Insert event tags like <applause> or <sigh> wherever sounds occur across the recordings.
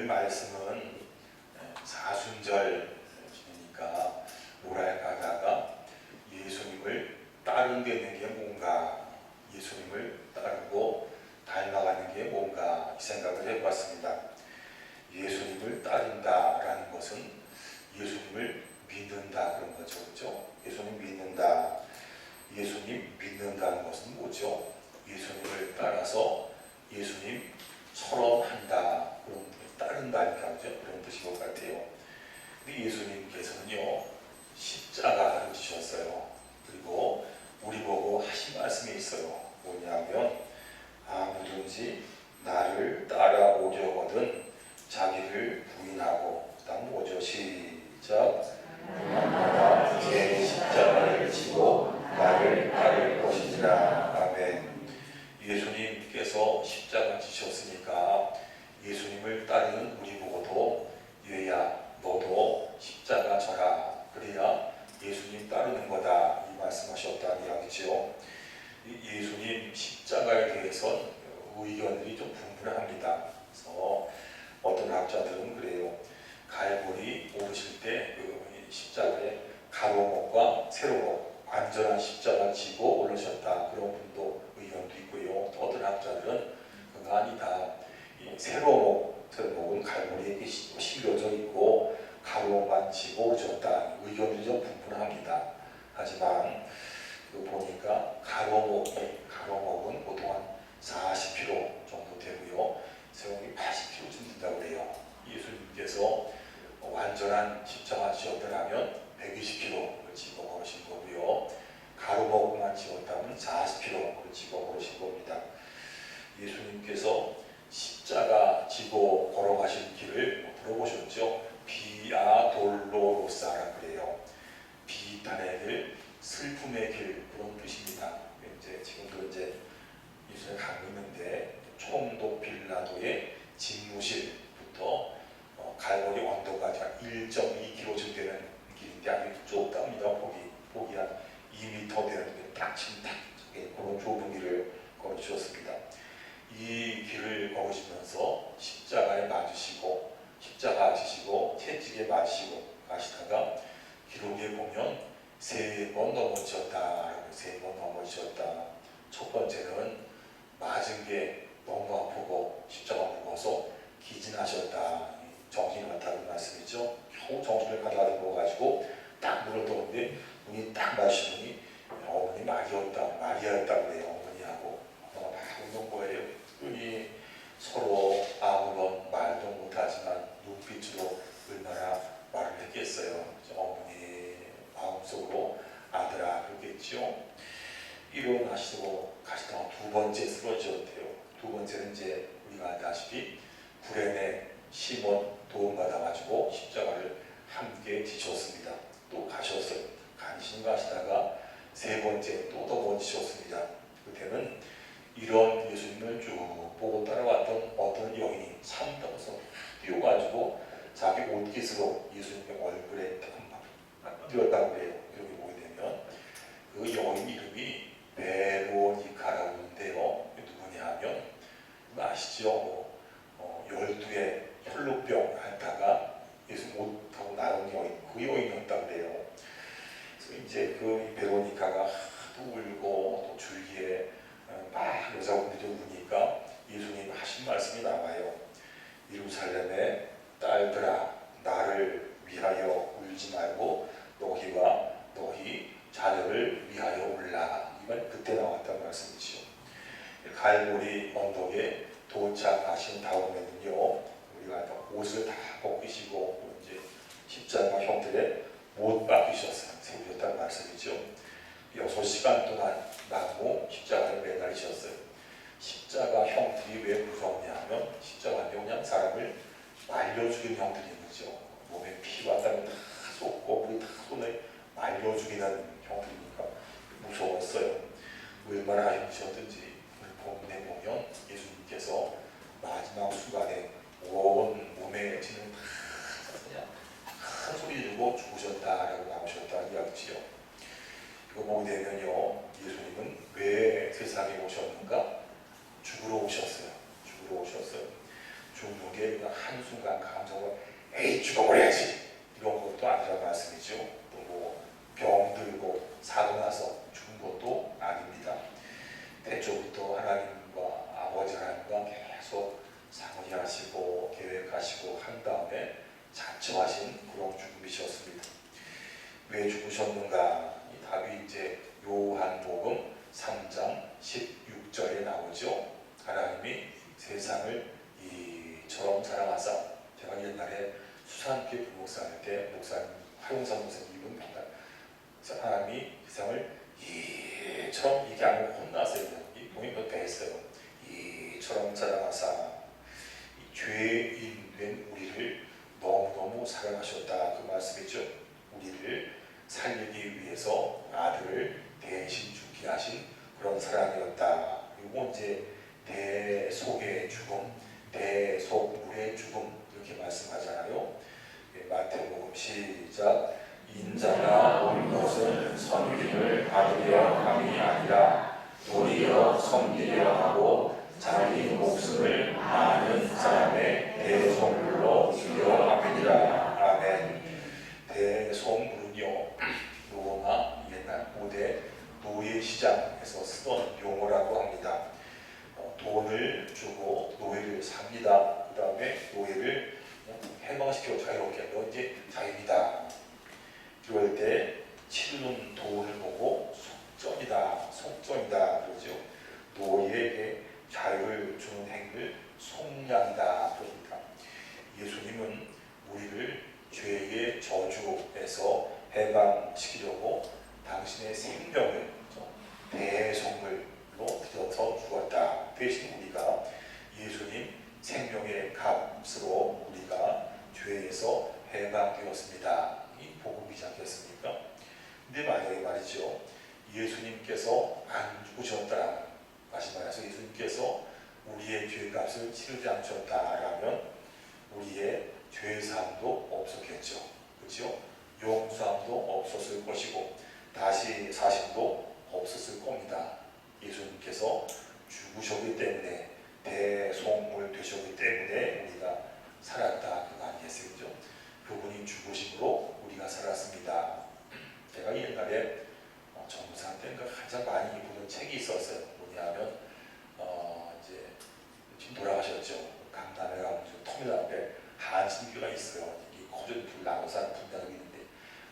오늘 말씀은 사순절 지내니까 오랄 가다가 예수님을 따르는 게 뭔가 예수님을 따르고 닮아가는 게 뭔가 이 생각을 해봤습니다. 예수님을 따른다라는 것은 예수님을 믿는다 그런 거죠, 그렇죠? 예수님 믿는다. 예수님 믿는다는 것은 뭐죠? 예수님을 따라서 예수님처럼 한다. 그런 따른다니까 그죠? 그런 뜻인 것 같아요. 근데 예수님께서는요 십자가를 지셨어요. 그리고 우리 보고 하신 말씀이 있어요. 뭐냐면 아무든지 나를 따라오려거든 자기를 부인하고 그다음 뭐죠? 시작 나가 제 십자가를 지고 나를 따를 것이니라 아멘 예수님께서 십자가 지셨으니까 예수님을 따르는 우리 보고도 얘야 너도 십자가 져라 그래야 예수님 따르는 거다 이 말씀하셨다는 이야기죠 이 예수님 십자가에 대해서 의견들이 좀 분분합니다. 그래서 어떤 학자들은 그래요. 갈보리 오르실 때 그 십자가에 가로목과 세로목 완전한 십자가 지고 올라셨다. 그런 분도 의견도 있고요. 또 어떤 학자들은 그거 아니다. 이 세로목, 세로목은 갈고리에 실려져 있고 가로만 지고 오셨다. 의견이 좀 분분합니다. 하지만 그 보니까 가로목이 가로목은 보통 한 40kg 정도 되고요. 세로목이 80kg쯤 된다고 그래요. 예수님께서 완전한 십자가 지었더라면 120kg를 지고 걸으신 거고요. 가로목만 지었다면 40kg를 지고 걸으신 겁니다. 예수님께서 십자가 지고 걸어가신 길을 들어보셨죠? 비아 돌로로사라 그래요. 비탄의 길, 슬픔의 길 그런 뜻입니다. 이제 지금도 이제 이스라엘 가고 있는데 총독 빌라도의 집무실부터 어, 갈보리 언덕까지 한 1.2km쯤 되는 길인데 아주 좁답니다. 폭이 폭이 한 2m 되는 딱 지금 딱 그런 좁은 길을 걸어주셨습니다. 이 길을 걸으시면서 십자가에 맞으시고 십자가 지시고 채찍에 맞으시고 가시다가 기록에 보면 세 번 넘어지셨다라고 세 번 넘어지셨다. 첫 번째는 맞은 게 너무 아프고 십자가 무거워서 기진하셨다. 정신이 갔다는 말씀이죠. 겨우 정신을 가다듬어 가지고 딱 물을 떠는데 눈이 딱 마시더니 어머니 마리였다 마리아였다 그래요 어머니하고 엄마가 막 웃는 거예요. 눈이 서로 아무런 말도 못하지만 눈빛으로 얼마나 말을 했겠어요. 어머니 마음속으로 아들아 그러겠죠. 일어나시고 가시다가 두 번째 쓰러지셨대요. 두 번째는 이제 우리가 아다시피 구레네 시몬 도움받아가지고 십자가를 함께 지셨습니다. 또 가셨어요. 간신히 가시다가 세 번째 또 넘어지셨습니다. 그때는 이런 예수님을 쭉 보고 따라왔던 어떤 여인이 참다고서 뛰어가지고 자기 옷깃으로 예수님의 얼굴에 딱 뛰었다고 해요. 여기 보게 되면 그 여인 이름이 베로니카라고 하는데요. 누구냐 하면 아시죠? 뭐, 어, 열두의 혈루병 앓다가 예수 못하고 나온 여인 그 여인이었다고 그래요. 그래서 이제 그 베로니카가 하도 울고 또 주위에 어, 막 여자분들이 우니까 예수님 하신 말씀이 나와요. 예루살렘의 딸들아 나를 위하여 울지 말고 너희와 너희 자녀를 위하여 울라. 이말 그때 나왔단 말씀이지요. 갈보리 언덕에 도착하신 다음에는요. 우리가 옷을 다 벗기시고 이제 십자가 형들의 못 박히셨어요. 세우셨다는 말씀이죠. 여섯 시간 동안 나무 십자가를 매달리셨어요. 십자가 형들이 왜 무섭냐 하면 십자가는 그냥 사람을 말려 죽인 형들인 거죠. 몸에 피와 땀이 다 쏟고 물이 다 손에 말려 죽이는 형들이니까 무서웠어요. 얼마나 힘드셨든지 본문에 보면 예수님께서 마지막 순간에 온 몸에 지는 다 그냥 큰 소리 지르고 죽으셨다라고 나오셨다는 이야기지요. 이거 보게 되면요, 예수님은 왜 세상에 오셨는가? 죽으러 오셨어요. 죽으러 오셨어요. 죽는 게 우리의 그냥 한순간 감정을 에이 죽어버려야지 이런 것도 아니란 말씀이죠. 또뭐 병들고 사고 나서 죽은 것도 아닙니다. 대초부터 하나님과 아버지 하나님과 계속 상의하시고 계획하시고 한 다음에 자처하신 그런 죽음이셨습니다. 왜 죽으셨는가? 이 답이 이제 요한복음 3장 16절에 나오죠. 하나님이 세상을 이처럼 사랑하사 제가 옛날에 수산교 부목사할 때 목사님 화용산 목사님은 맨날 하나님이 세상을 이처럼 이게 아니고 혼났어요. 이 본인도 배했어요. 이처럼 사랑하사 이 죄인 된 우리를 너무너무 사랑하셨다 그 말씀이죠. 우리를 살리기 위해서 아들을 대신 죽게 하신 그런 사랑이었다. 그리고 이제 대속의 죽음, 대속물의 죽음 이렇게 말씀하잖아요. 예, 마태복음 시작 인자가 온 것은 섬김을 받으려 함이 아니라 도리어 섬기려 하고 자기 목숨을 많은 사람의 대속물로 주려 함이니라. 아멘. 대속물은요 로마 <clears throat> 옛날 고대 노예 시장에서 쓰던 용어라고 합니다. 어, 돈을 주고 노예를 삽니다. 그 다음에 노예를 해방시켜 자유롭게 너 이제 자유이다. 그럴 때 치르는 돈을 보고 속전이다, 속전이다 그러죠. 노예에게 자유를 주는 행위를 속량이다 그럽니다. 예수님은 우리를 죄의 저주에서 해방시키려고 당신의 생명을 대속물로 들여서 죽었다. 대신 우리가 예수님 생명의 값으로 우리가 죄에서 해방되었습니다. 이 복음이지 않겠습니까? 근데 만약에 말이죠. 예수님께서 안 죽으셨다. 다시 말해서 예수님께서 우리의 죄값을 치르지 않으셨다라면 우리의 죄사함도 없었겠죠. 그렇죠? 용서함도 없었을 것이고 다시 사심도 없었을 겁니다. 예수님께서 죽으셨기 때문에 대속물 되셨기 때문에 우리가 살았다 그거 아니겠어요? 그죠? 그분이 죽으심으로 우리가 살았습니다. 제가 옛날에 어, 정부사 때 가장 많이 보던 책이 있었어요. 뭐냐면 어, 이제 지금 돌아가셨죠. 강남에 가면 터미널 앞에 한신교가 있어요. 이 거전 불 나눠 사는 분당이 있는데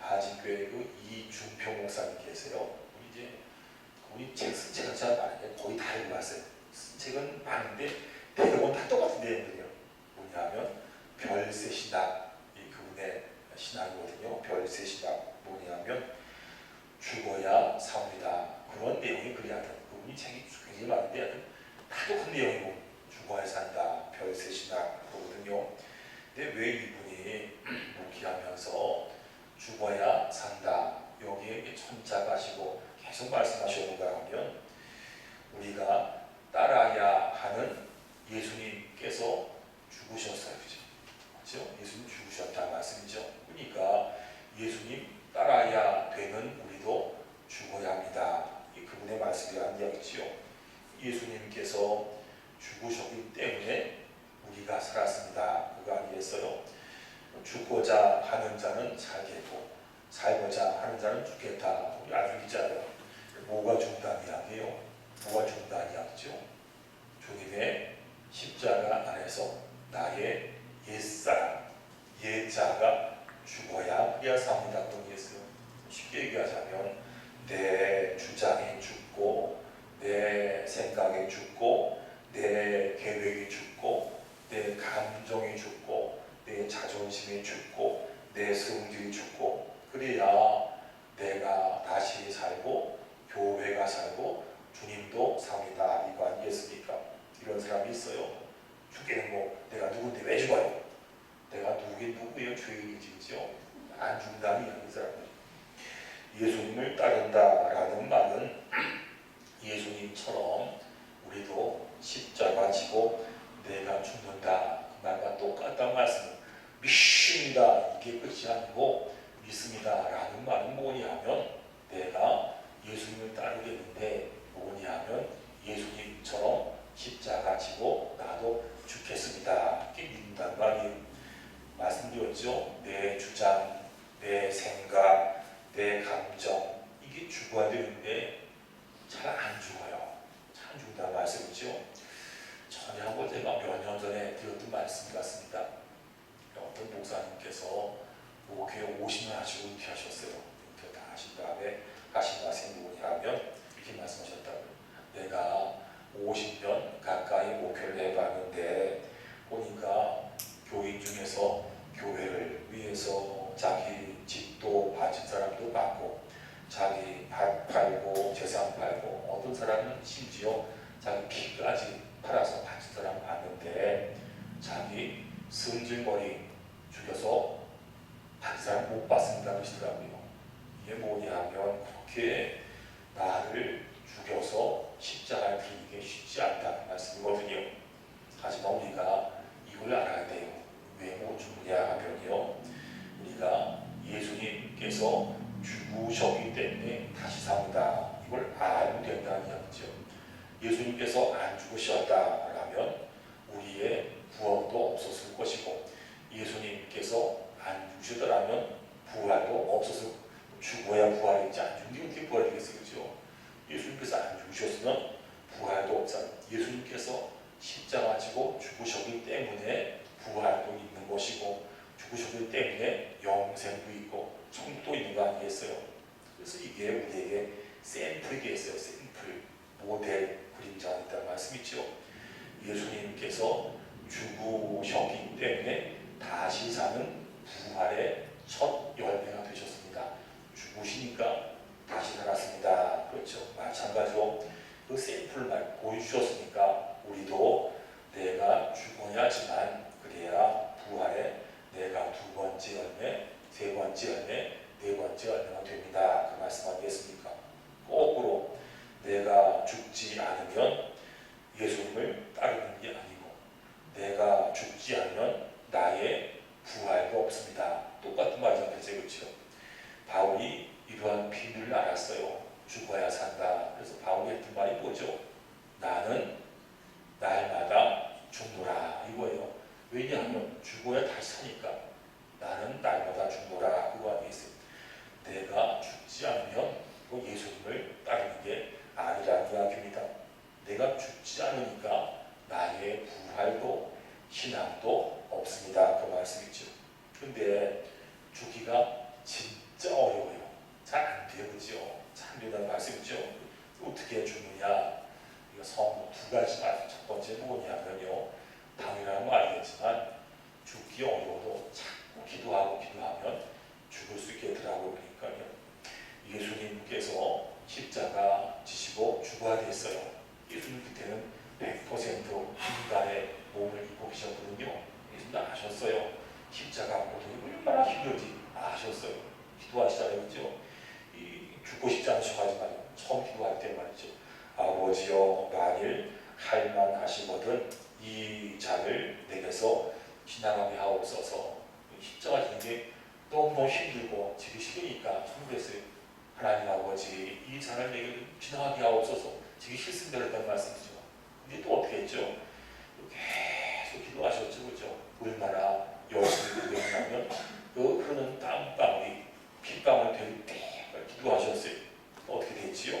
한신교회 그 이준평 목사님 계세요. 우리 이제 우리 책 쓴 책은 잘 많은데 거의 다 읽어봤어요. 쓴 책은 많은데 대부분 다 똑같은 내용들이에요. 뭐냐면 별세 신학 이 그분의 신학이거든요. 별세 신학 뭐냐면 죽어야 삽니다. 그런 내용이 그래야 돼. 그분이 책이 굉장히 많은데 하여튼 다 똑같은 내용이고 죽어야 산다. 별세 신학 그거거든요. 근데 왜 이분이 묵기하면서 죽어야 산다. 여기에 천자가시고 계속 말씀하셨는가 하면 우리가 따라야 하는 예수님께서 죽으셨어요. 그죠? 그죠? 예수님 죽으셨다 말씀이죠. 그러니까 예수님 따라야 되는 우리도 죽어야 합니다. 이 그분의 말씀이라는 이야기지요. 예수님께서 죽으셨기 때문에 우리가 그거 아니겠어요? 죽고자 하는 자는 살겠고 살고자 하는 자는 죽겠다. 우리 있잖아요. 뭐가 죽다는 이야기예요? 뭐가 죽다는 이야기죠? 주님의 십자가 안에서 나의 옛사람, 옛자가 죽어야 삽니다. 그러겠어요. 쉽게 얘기하자면 내 주장이 죽고 내 생각이 죽고 내 계획이 죽고 내 감정이 죽고 내 자존심이 죽고 내 성질이 죽고 그래야 내가 다시 살고 교회가 살고 주님도 삽니다. 이거 아니겠습니까? 이런 사람이 있어요. 죽게는 뭐 내가 누군데 왜 죽어요? 내가 누구긴 누구예요? 죄인이지죠. 안 죽는다는 이런 사람들이. 예수님을 따른다라는 말은 예수님처럼 우리도 십자가 지고 내가 죽는다 그 말과 똑같다는 말씀. 믿습니다 이게 끝이 아니고 믿습니다라는 말은 뭐냐면 내가 예수님을 따르겠는데 뭐냐면 예수님처럼 십자가 지고 나도 죽겠습니다. 이게 믿는 죽는다는 거 아니에요. 말씀드렸죠. 내 주장, 내 생각, 내 감정 이게 죽어야 되는데 잘 안 죽어요. 잘 안 죽는다는 말씀이죠. 전에 한번 제가 몇 년 전에 드렸던 말씀 같습니다. 어떤 목사님께서 목회 50년 하시고 은퇴하셨어요. 은퇴 다 하신 다음에 하신 말씀이 뭐냐면 이렇게 말씀하셨다고요. 내가 50년 가까이 목회를 해봤는데 보니까 교인 중에서 교회를 위해서 자기 집도 바친 사람도 많고 자기 밭 팔고 재산 팔고 어떤 사람은 심지어 자기 피까지 팔아서 바친 사람 많은데 자기 승질머리 죽여서 한 사람 못 봤습니다 그러시더라고요. 이게 뭐냐면 그렇게 나를 죽여서 십자가에 들리게 쉽지 않다는 말씀이거든요. 하지만 우리가 이걸 알아야 돼요. 왜못 죽느냐 하면요. 우리가 예수님께서 죽으셨기 때문에 다시 산다. 이걸 알고 된다는 이야기죠. 예수님께서 안 죽으셨다라면 우리의 구원도 없었을 것이고 예수님께서 안 죽으셨다라면 부활도 없었을 죽어야 부활이지 안 죽는 게 어떻게 부활이 되겠어요. 그죠? 예수님께서 안 죽으셨으면 부활도 없잖아요. 예수님께서 십자가 지고 죽으셨기 때문에 부활도 있는 것이고 죽으셨기 때문에 영생도 있고 천국도 있는 거 아니겠어요? 그래서 이게 우리에게 샘플이 있어요. 샘플, 모델, 그림자가 있다는 말씀이죠. 예수님께서 죽으셨기 때문에 다시 사는 부활의 첫 열매가 되셨습니다. 죽으시니까 다시 살았습니다. 그렇죠. 마찬가지로 그 샘플을 보여주셨으니까 우리도 내가 죽어야지만 그래야 부활에 내가 두 번째 열매, 세 번째 열매, 네 번째 열매가 됩니다. 그 말씀 아니겠습니까? 거꾸로 내가 죽지 않으면 예수님을 따르는 게 아니고 내가 죽지 않으면 나의 부활도 없습니다. 똑같은 말이잖아요. 그렇죠? 바울이 이러한 비밀을 알았어요. 죽어야 산다. 그래서 바울이 했던 말이 뭐죠? 나는 날마다 죽노라 이거예요. 왜냐하면 죽어야 다시 사니까 나는 날마다 죽노라 그거 아니겠어요? 내가 죽지 않으면 그 예수님을 따르는 게 아니라는 이야기입니다. 내가 죽지 않으니까 나의 부활도 신앙도 없습니다. 그 말씀이죠. 근데 죽기가 진짜 어려워요. 잘 안 돼요. 그죠? 참 된다는 말씀이죠. 어떻게 죽느냐? 이거 성두 가지 말씀. 첫 번째 뭐냐면요. 당연한 거 알겠지만 죽기 어려워도 자꾸 기도하고 기도하면 죽을 수 있겠더라고요. 그러니까요. 예수님께서 십자가 지시고 죽어야 됐어요. 예수님 그때는 100% 인간의 몸을 입고 계셨거든요. 예수님 아셨어요. 십자가 고통이 얼마나 힘들지 아셨어요. 기도하시잖아요. 그죠? 이 죽고 싶지 않으셔가지고 처음 기도할 때 말이죠. 아버지여 만일 할만하시거든 이 잔을 내게서 지나가게 하옵소서 십자가 지는 게 너무너무 힘들고 지기 싫으니까 천국에서요 하나님 아버지 이 잔을 내게 지나가게 하옵소서 지기 싫습니다 그랬단 말씀이죠 근데 또 어떻게 했죠? 계속 기도하셨죠 그죠? 얼마나 열심히 기도했냐면 그 흐르는 땀방울이 핏방울 될때 기도하셨어요 어떻게 됐지요?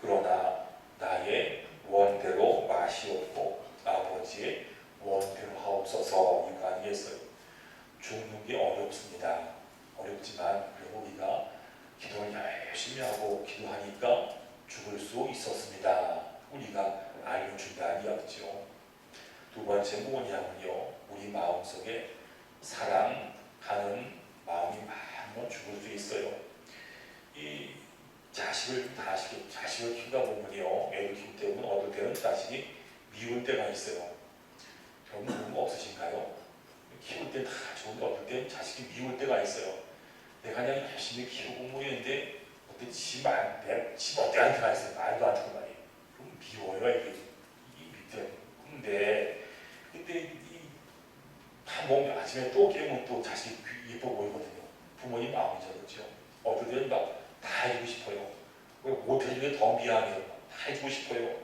그러나 나의 원대로 없고 아버지의 원대로 하옵소서 이거 아니겠어요? 죽는 게 어렵습니다. 어렵지만 그래도 우리가 기도를 열심히 하고 기도하니까 죽을 수 있었습니다. 우리가 알려준다는 이야기죠. 두 번째 뭐냐면요. 우리 마음속에 사랑하는 마음이 많으면 죽을 수 있어요. 이 자식을 다 아시고 자식을 키우다 보면요. 애를 키울 때 보면 어떨 때는 자식이 미울 때가 있어요. 여러분 그런 거 없으신가요? 키울 때 다 좋은데 어떨 때 자식이 미울 때가 있어요. 내가 그냥 열심히 키우고 뭐 했는데 어때 지만 지 멋대로 가 있어요. 말도 안 듣고 말이에요. 그럼 미워요 이게 이 밑에. 근데 근데 이한번 아침에 또 깨우면 또 자식이 예뻐 보이거든요. 부모님 마음이죠, 그렇죠? 어떨 때는 막 다 해주고 싶어요. 못 해주면 더 미안해요. 다 해주고 싶어요.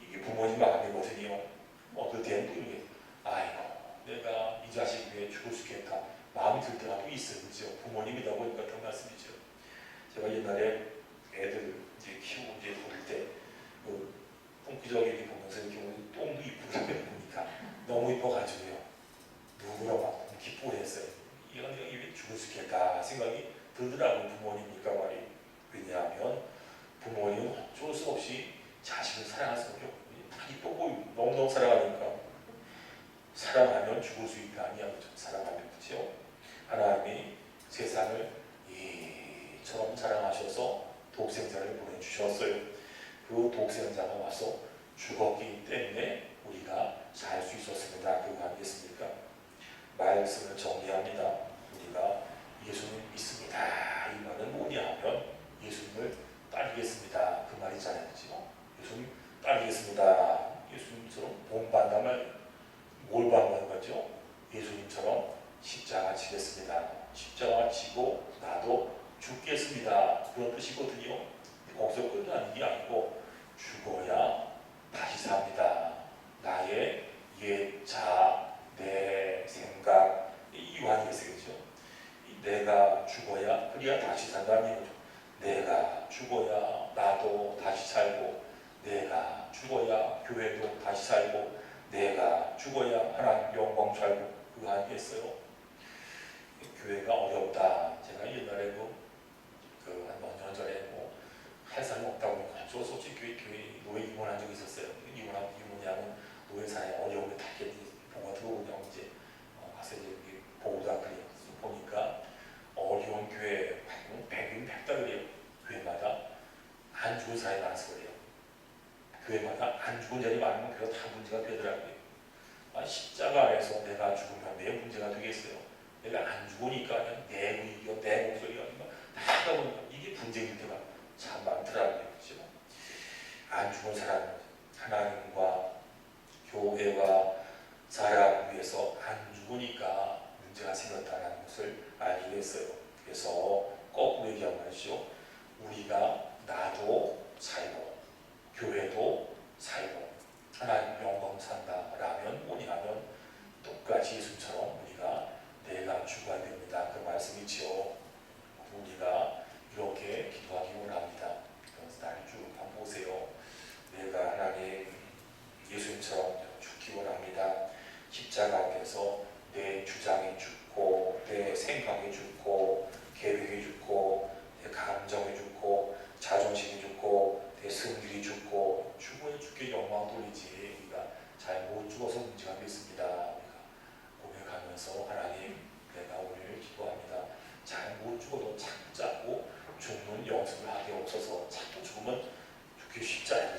이게 부모님 마음이거든요. 또 이게 아이고 내가 이 자식 위해 죽을 수 있겠다 마음이 들 때가 또 그죠 부모님이다 보니까 그런 말씀이죠 제가 옛날에 애들 이제 키우고 이제 어릴 때 그 똥기저귀 보면서 이렇게 오늘 똥도 이쁘게 보니까 너무 이뻐가지고요 누구나 막 기쁘게 했어요 이건 이게 죽을 수 있겠다 생각이 들더라고요 부모님이니까 말이 왜냐하면 부모님은 어쩔 수 없이 자식을 사랑할 수밖에 없고 다 이뻐 보이고 너무너무 사랑하니까 사랑하면 죽을 수 있다 아니야 그죠 사랑하면 그죠 하나님이 세상을 이처럼 사랑하셔서 독생자를 보내주셨어요 그 독생자가 와서 죽었기 때문에 우리가 살 수 있었습니다 그거 아니겠습니까 말씀을 정리합니다 우리가 예수님 믿습니다 이 말은 뭐냐 하면 예수님을 따르겠습니다 그 말이잖아요 그죠 예수님 따르겠습니다 예수님처럼 본받는 말뭘 받는 거죠? 예수님처럼 십자가 지겠습니다. 십자가 지고 나도 죽겠습니다. 그런 뜻이거든요. 거기서 끝나는 게 아니고 죽어야 다시 삽니다. 나의 옛 자, 내 생각, 이거 아니겠어요? 내가 죽어야 그래야 다시 산다는 거죠. 내가 죽어야 나도 다시 살고 내가 죽어야 교회도 다시 살고 내가 죽어야 하나님 영광 살고 그거 아니겠어요? 교회가 어렵다. 제가 옛날에 그그한몇년 전에 뭐할 사람이 없다고 저 솔직히 교회, 노예 입원한 적이 있었어요. 입원한 입원하면 노예 사회 어려움을 다들 어오냐고 이제 어, 가서 이제 보고다 그래요. 보니까 어려운 교회 백인 백달이에요. 교회마다 안 죽은 사람이 많아서 그래요. 교회마다 안 죽은 자리 많으면 그거 다 문제가 되더라고요. 아, 십자가 안에서 내가 죽으면 내 문제가 되겠어요. 내가 안 죽으니까 그냥 내 의견, 내 목소리가 다 하다 보니까 이게 분쟁일 때가 참 많더라고요. 그렇죠? 안 죽은 사람은 하나님과 교회와 사람을 위해서 안 죽으니까 문제가 생겼다는 것을 알게 됐어요. 그래서 거꾸로 얘기하면 말이죠. 우리가 나도 살고 교회도 살고 하나님 영광 산다라면 뭐냐면 똑같이 예수처럼 우리가 내가 죽어야 됩니다. 그 말씀이지요. 우리가 이렇게 기도하기 원합니다. 그래서 나를 쭉 한번 보세요. 내가 하나님 예수님처럼 죽기 원합니다. 십자가 앞에서 내 주장이 죽고 내 생각이 죽고 계획이 죽고 내 감정이 죽고 자존심이 죽고 내 승들이 죽고 죽어야 죽게 영광 돌리지 우리가 잘 못 죽어서 문제가 있습니다. 우리가 고백하면서 하나님 내가 오늘 기도합니다. 잘 못 죽어도 자꾸 자꾸 죽는 연습을 하게 없어서 자꾸 죽으면 죽기 쉽잖아